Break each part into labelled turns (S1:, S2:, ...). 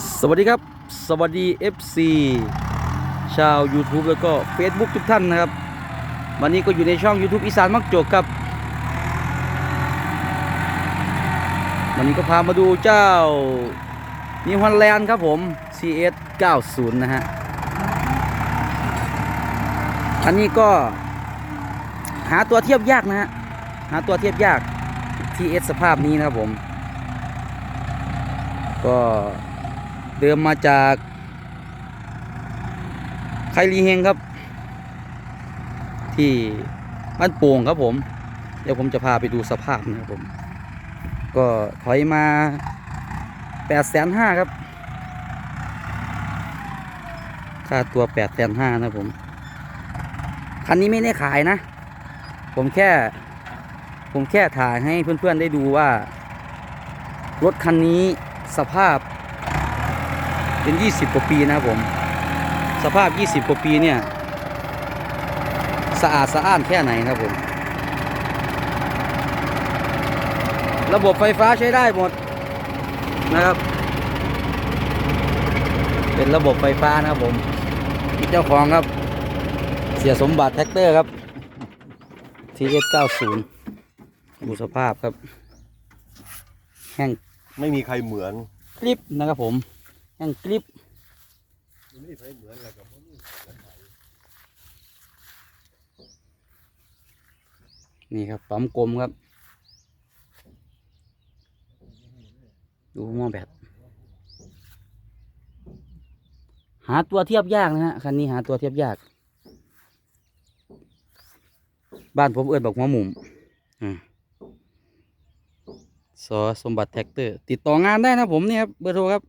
S1: สวัสดีครับ สวัสดี FC ชาว YouTube แล้วก็ Facebook ทุกท่านนะครับ วันนี้ก็อยู่ในช่อง YouTube อีสานมักโจกครับ วันนี้ก็พามาดูเจ้านิวฮอลแลนด์ครับผม CS 90 นะฮะ อันนี้ก็หาตัวเทียบยากนะฮะ หาตัวเทียบยาก TS สภาพนี้นะครับผม ก็ เดิมมาจากไคลีเฮงครับ ที่บ้านโป่งครับผม เดี๋ยวผมจะพาไปดูสภาพนะครับผม ก็ถอยมา8ปดแสนห้าครับ ค่าตัว8ปดแสนห้านะผม คันนี้ไม่ได้ขายนะ ผมแค่ ผมแค่ถ่ายให้เพื่อนๆได้ดูว่า รถคันนี้สภาพ เป็น 20 กว่าปีนะครับผม สภาพ 20 กว่าปีเนี่ย สะอาดสะอ้านแค่ไหนครับผม ระบบไฟฟ้าใช้ได้หมดนะครับ เป็นระบบไฟฟ้านะครับผมมีเจ้าของครับ เสียสมบัติแท็กเตอร์ครับ TS 90 ดูสภาพครับ แห้ง
S2: ไม่มีใครเหมือน
S1: กริบนะครับผม แห้งกริบ
S2: ไม่มีใครเหมือนอะไรกับผม
S1: นี่ครับปั๊มกลมครับ ดูหม้อแบตหาตัวเทียบยากนะฮะคันนี้หาตัวเทียบยาก บ้านผมเอิ้นบอกหัวหมุมอ่าสอสมบัติแท็กเตอร์ ติดต่องานได้นะผมเนี่ยครับเบอร์โทรครับ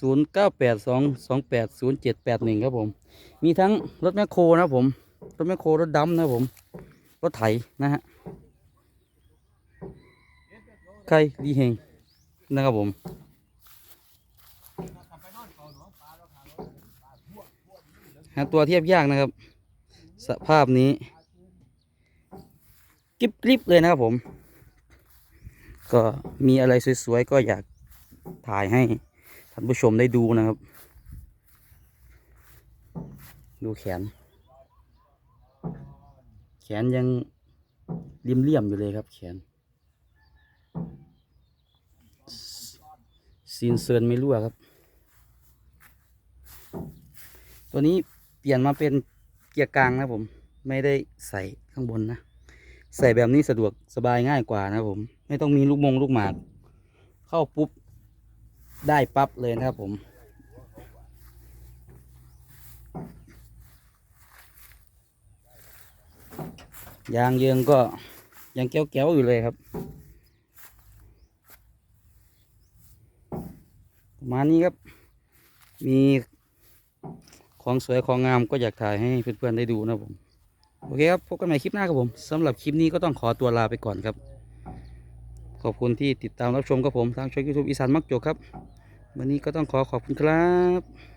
S1: ศูนย์เก้าแปดสองสองแปดศูนย์เจ็ดแปดหนึ่งครับผม มีทั้งรถแมคโครนะครับผม รถแมคโครรถดำนะครับผม รถไถนะฮะไข่ดีเฮงนะครับผมหาตัวเทียบยากนะครับ สภาพนี้กริบกริบเลยนะครับผม ก็มีอะไรสวยๆ ก็อยากถ่ายให้ ท่านผู้ชมได้ดูนะครับ ดูแขน แขนยังเลี่ยมๆอยู่เลยครับแขนซีนเซินไม่รั่วครับ ตัวนี้เปลี่ยนมาเป็นเกียร์กลางนะผม ไม่ได้ใส่ข้างบนนะ ใส่แบบนี้สะดวกสบายง่ายกว่านะผม ไม่ต้องมีลูกมงลูกหมาก เข้าปุ๊บ ได้ปั๊บเลยนะครับผมยางเยิงก็ยังแก้วๆอยู่เลยครับ ประมาณนี้ครับ มีของสวยของงามก็อยากถ่ายให้เพื่อนๆได้ดูนะผม โอเคครับ พบกันใหม่คลิปหน้าครับผมสำหรับคลิปนี้ก็ต้องขอตัวลาไปก่อนครับ อบคุณที่ติดตามรับชมครับผมทางช่องยูทูบอีสานมักโจกครับ วันนี้ก็ต้องขอขอบคุณครับ